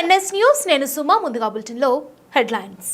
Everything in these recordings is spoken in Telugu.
NS news. నేను సుమా ముందుగా బులెటిన్లో హెడ్లైన్స్.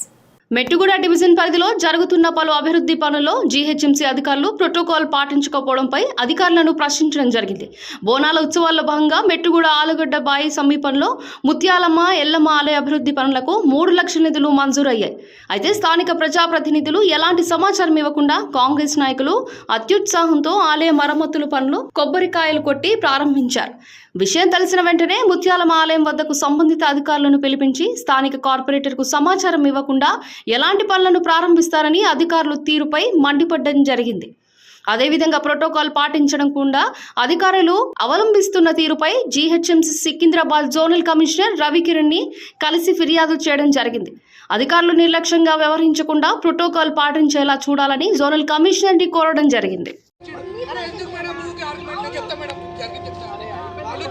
మెట్టుగూడ డివిజన్ పరిధిలో జరుగుతున్న పలు అభివృద్ధి పనుల్లో జీహెచ్ఎంసీ అధికారులు ప్రోటోకాల్ పాటించకపోవడంపై అధికారులను ప్రశ్నించడం జరిగింది. బోనాల ఉత్సవాల్లో భాగంగా మెట్టుగూడ ఆలుగడ్డ బాయి సమీపంలో ముత్యాలమ్మ ఎల్లమ్మ ఆలయ అభివృద్ధి పనులకు మూడు లక్షల నిధులు మంజూరయ్యాయి. అయితే స్థానిక ప్రజాప్రతినిధులు ఎలాంటి సమాచారం ఇవ్వకుండా కాంగ్రెస్ నాయకులు అత్యుత్సాహంతో ఆలయ మరమ్మతుల పనులు కొబ్బరికాయలు కొట్టి ప్రారంభించారు. విషయం తెలిసిన వెంటనే ముత్యాలమ్మ ఆలయం వద్దకు సంబంధిత అధికారులను పిలిపించి స్థానిక కార్పొరేటర్కు సమాచారం ఇవ్వకుండా ఎలాంటి పనులను ప్రారంభిస్తారని అధికారులు తీరుపై మండిపడ్డం జరిగింది. అదేవిధంగా ప్రోటోకాల్ పాటించడం కూడా అధికారులు అవలంబిస్తున్న తీరుపై జీహెచ్ఎంసీ సికింద్రాబాద్ జోనల్ కమిషనర్ రవికిరణ్ని కలిసి ఫిర్యాదు చేయడం జరిగింది. అధికారులు నిర్లక్ష్యంగా వ్యవహరించకుండా ప్రోటోకాల్ పాటించేలా చూడాలని జోనల్ కమిషనర్ని కోరడం జరిగింది.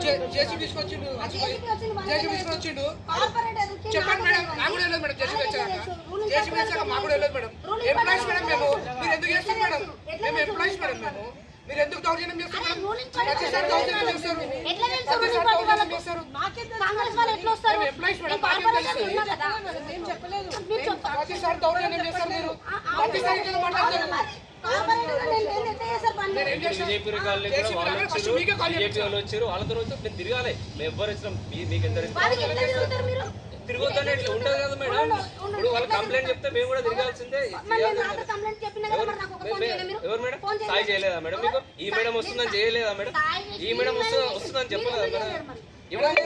జేసీ తీసుకొచ్చిండు జేసీ తీసుకొచ్చిండు. చెప్పండి మేడం నాకు కూడా వెళ్ళదు మేడం జేసీ వచ్చాక జేసీ వచ్చాక మాకు కూడా వెళ్ళదు మేడం. ఎంప్లాయీస్ మేడం మేము. మీరు ఎందుకు చేస్తారు మేడం? మేము ఎంప్లాయీస్ మేడం మేము. మీరు ఎందుకు దౌర్జన్యం చేస్తారు మేడం? ప్రతిసారి దౌర్జన్యం చేస్తారు. ప్రతిసారి దౌర్జన్యం? చేస్తారు. మేము ఎంప్లాయీస్ మేడం. ప్రతిసారి దౌర్జన్యం చేస్తారు మీరు. ప్రతిసారి మాట్లాడతారు. వచ్చారు వచ్చారు వాళ్ళతో నేను తిరగాలి మేము ఎవ్వరు ఇచ్చినాం మీకు ఎంత తిరుగుతానే ఇట్లా ఉండదు కదా మేడం ఇప్పుడు వాళ్ళు కంప్లైంట్ చెప్తే మేము కూడా తిరగాల్సిందే ఎవరు మేడం సాయి చేయలేదా మేడం మీకు ఈ మేడం వస్తుందని చేయలేదా మేడం ఈ మేడం వస్తుందా వస్తుందని చెప్పలేదా మేడం వర్క్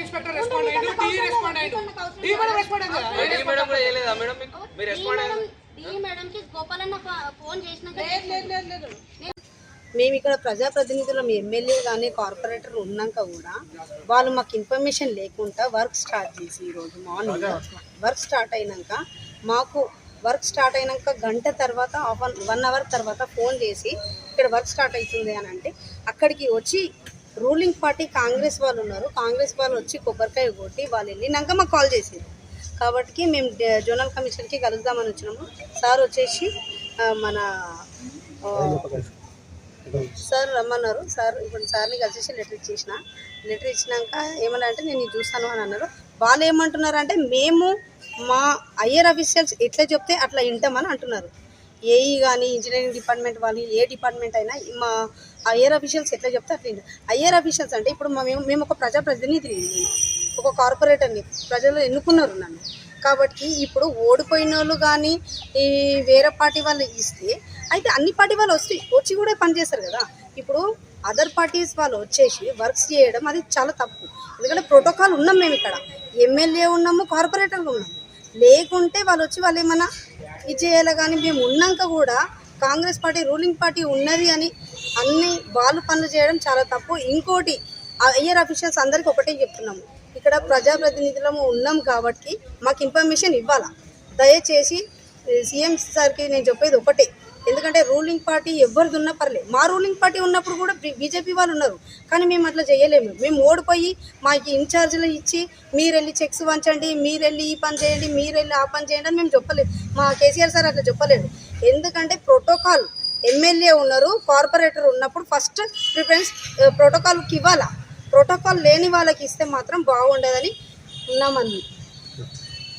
ఇన్స్పెక్టర్ రెస్పాండ్ అయ్యిండు టీ రెస్పాండ్ అయ్యిండు టీ కూడా రెస్పాండ్ అయ్యింది కదా? ఈ మేడం కూడా చేయలేదా? మేడం మీకు మీరు రెస్పాండ్ మేడం డి మేడం కి గోపాలన్న ఫ- ఫోన్ చేసినాక మేము ఇక్కడ ప్రజాప్రతినిధులం ఎమ్మెల్యే కానీ కార్పొరేటర్ ఉన్నాక కూడా వాళ్ళు మాకు ఇన్ఫర్మేషన్ లేకుండా వర్క్ స్టార్ట్ చేసి ఈరోజు మార్నింగ్ వర్క్ స్టార్ట్ అయినాక మాకు వర్క్ స్టార్ట్ అయినాక గంట తర్వాత హాఫ్ అన్ వన్ అవర్ తర్వాత ఫోన్ చేసి ఇక్కడ వర్క్ స్టార్ట్ అవుతుంది అని అంటే అక్కడికి వచ్చి రూలింగ్ పార్టీ కాంగ్రెస్ వాళ్ళు ఉన్నారు. కాంగ్రెస్ వాళ్ళు వచ్చి కొబ్బరికాయ కొట్టి వాళ్ళు వెళ్ళినాక మాకు కాల్ చేసింది. కాబట్టి మేము జోనల్ కమిషన్కి కలుద్దామని వచ్చినాము. సార్ వచ్చేసి మన సార్ రమ్మన్నారు. సార్ ఇప్పుడు సార్ని కలిసేసి లెటర్ ఇచ్చేసిన. లెటర్ ఇచ్చినాక ఏమన్నా అంటే నేను చూస్తాను అని అన్నారు. వాళ్ళు ఏమంటున్నారు అంటే మేము మా ఐఆర్ అఫీషియల్స్ ఎట్లా చెప్తే అట్లా వింటామని అంటున్నారు. ఏఈ కానీ ఇంజనీరింగ్ డిపార్ట్మెంట్ వాళ్ళు ఏ డిపార్ట్మెంట్ అయినా మా ఐఆర్ అఫీషియల్స్ ఎట్లా చెప్తే అట్లా ఐఆర్ హయ్యర్ అఫీషియల్స్ అంటే ఇప్పుడు మేము మేము ఒక ప్రజాప్రతినిధిని నేను ఒక కార్పొరేటర్ని ప్రజలు ఎన్నుకున్నారు నన్ను. కాబట్టి ఇప్పుడు ఓడిపోయిన వాళ్ళు కానీ ఈ వేరే పార్టీ వాళ్ళు ఇస్తే అయితే అన్ని పార్టీ వాళ్ళు వస్తే వచ్చి కూడా పనిచేస్తారు కదా. ఇప్పుడు అదర్ పార్టీస్ వాళ్ళు వచ్చేసి వర్క్స్ చేయడం అది చాలా తప్పు. ఎందుకంటే ప్రోటోకాల్ ఉన్నాం మేము ఇక్కడ. ఎమ్మెల్యే ఉన్నాము కార్పొరేటర్లు ఉన్నాము లేకుంటే వాళ్ళు వచ్చి వాళ్ళు ఏమన్నా ఇది చేయాలి కానీ మేము ఉన్నాక కూడా కాంగ్రెస్ పార్టీ రూలింగ్ పార్టీ ఉన్నది అని అన్ని వాళ్ళు పనులు చేయడం చాలా తప్పు. ఇంకోటి ఐఆర్ అఫీషియల్స్ అందరికీ ఒకటే చెప్తున్నాము. ఇక్కడ ప్రజాప్రతినిధులము ఉన్నాం కాబట్టి మాకు ఇన్ఫర్మేషన్ ఇవ్వాలా? దయచేసి సీఎం సార్కి నేను చెప్పేది ఒకటే. ఎందుకంటే రూలింగ్ పార్టీ ఎవరిది ఉన్నా పర్లేదు. మా రూలింగ్ పార్టీ ఉన్నప్పుడు కూడా బీజేపీ వాళ్ళు ఉన్నారు. కానీ మేము అట్లా చేయలేము. మేము ఓడిపోయి మాకు ఇన్ఛార్జీలు ఇచ్చి మీరు వెళ్ళి చెక్స్ వంచండి మీరు వెళ్ళి ఈ పని చేయండి మీరు వెళ్ళి ఆ పని చేయండి అని మేము చెప్పలేదు. మా కేసీఆర్ సార్ అట్లా చెప్పలేదు. ఎందుకంటే ప్రోటోకాల్ ఎమ్మెల్యే ఉన్నారు కార్పొరేటర్ ఉన్నప్పుడు ఫస్ట్ ప్రిఫరెన్స్ ప్రోటోకాల్కి ఇవ్వాలా? ప్రోటోకాల్ లేని వాళ్ళకి ఇస్తే మాత్రం బాగుండదని ఉన్నామని.